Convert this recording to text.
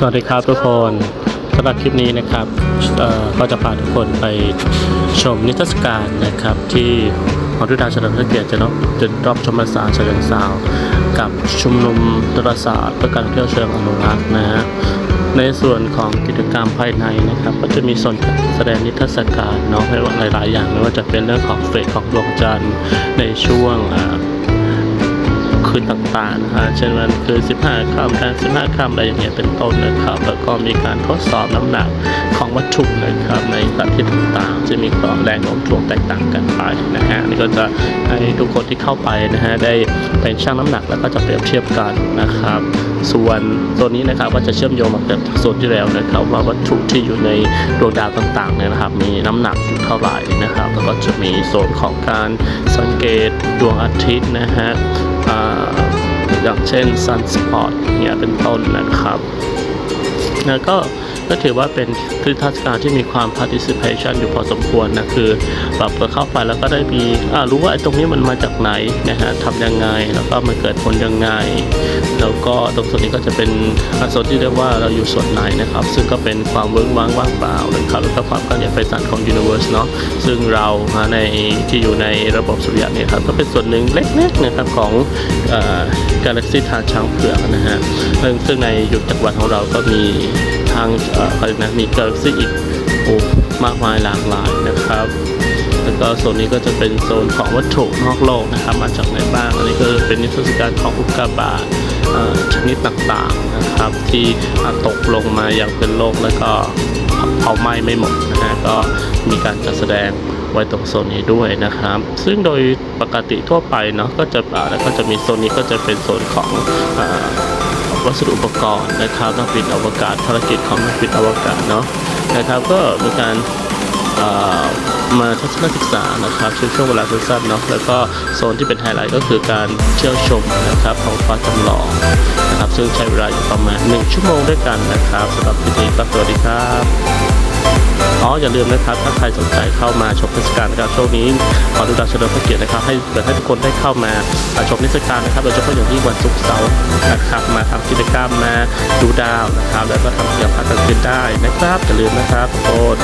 สวัสดีครับทุกคนสำหรับคลิปนี้นะครับก็จะพาทุกคนไปชมนิทรรศการนะครับ ที่หอดุดาเฉลิมพระเกียรติจะนบจะรอบชมภาษาเฉลิมสาว กับชุมนุมดารศาสตร์เพื่อการเที่ยวเชิงอนุรักษ์นะฮะในส่วนของกิจกรรมภายในนะครับ ก็จะมีส่วนแสดงนิทรรศการเนาะไม่ว่าหลายๆอย่างไม่ว่าจะเป็นเรื่องของเฟสของดวงจันทร์ในช่วงอ่า คืนต่างๆนะฮะเช่นวันคือ 15ค่ำแทน15ค่ำอะไรอย่างเงี้ยเป็นต้นนะครับ แล้วก็มีการทดสอบน้ำหนักของวัตถุนะครับใน มีความแรงโน้มถ่วงแตกต่างกันไปนะฮะนี่ก็จะให้ทุกคนที่เข้าไปนะฮะได้เป็นชั่งน้ำหนักแล้วก็จะเปรียบเทียบกันนะครับ ส่วนตัวนี้นะครับก็จะเชื่อมโยงมากับโซนที่แล้วนะครับว่าวัตถุที่อยู่ในดวงดาวต่างๆเนี่ยนะครับ มีน้ำหนักอยู่เท่าไหร่นะครับแล้วก็จะมีโซนของการสังเกตดวงอาทิตย์นะฮะอ่าอย่างเช่น Sunspot เนี่ยเป็นต้นนะครับแล้วก็ ก็ถือว่าเป็นคือทัศการที่มีความ participation อยู่พอสมควรนะคือแบบเข้าไปแล้วก็ได้มีรู้ว่าไอ้ตรงนี้มันมาจากไหนนะฮะทำยังไงแล้วก็มันเกิดผลยังไง แล้วก็ตรงส่วนนี้ก็จะเป็นอ่าส่วนที่เรียกว่าเราอยู่ส่วนไหนนะครับ ซึ่งก็เป็นความเวิ้งว้างว่างเปล่านะครับแล้วก็ความก้อนใหญ่ไพศาลของ universe เนาะซึ่งเราในที่อยู่ในระบบสุริยะเนี่ยครับก็เป็นส่วนหนึ่งเล็กๆนะครับของกาแล็กซีทางช้างเผือกนะฮะซึ่งซึ่งในยุคจักรวาลของเราก็มี ทางเขาเรียกนะมีกาแล็กซี่อีกโอ้มากมายหลากหลายนะครับ แล้วก็โซนนี้ก็จะเป็นโซนของวัตถุนอกโลกนะครับ มาจากไหนบ้าง อันนี้ก็เป็นนิทรรศการของอุกกาบาตชนิดต่างๆนะครับ ที่ตกลงมาอย่างเป็นโลกแล้วก็เผาไหม้ไม่หมดนะฮะก็มีการจัดแสดงไว้ตรงโซนนี้ด้วยนะครับ ซึ่งโดยปกติทั่วไปเนาะก็จะอ่าแล้วก็จะมีโซนนี้ก็จะเป็นโซนของ วัสดุอุปกรณ์นะครับนักบินอวกาศภารกิจของนักบินอวกาศเนาะนะครับก็มีการมาทัศนศึกษานะครับช่วงช่วงเวลาสั้นๆเนาะแล้วก็โซนที่เป็นไฮไลท์ก็คือการเที่ยวชมนะครับของฟ้าจำลองนะครับซึ่งใช้เวลาอยู่ประมาณ 1 ชั่วโมงด้วยกันนะครับสำหรับพิธีก็สวัสดีครับ อ๋ออย่าลืมนะครับถ้าใครสนใจเข้ามาชมเทศกาลนะครับช่วงนี้ขอดูดาวเฉลิมพระเกียรตินะครับ ให้เปิดให้ทุกคนได้เข้ามาชมเทศกาลนะครับโดยเฉพาะอย่างที่วันศุกร์เสาร์นะครับมาทำกิจกรรมมาดูดาวนะครับ แล้วก็ทำกิจกรรมพักกลางคืนได้นะครับอย่าลืมนะครับทุกคน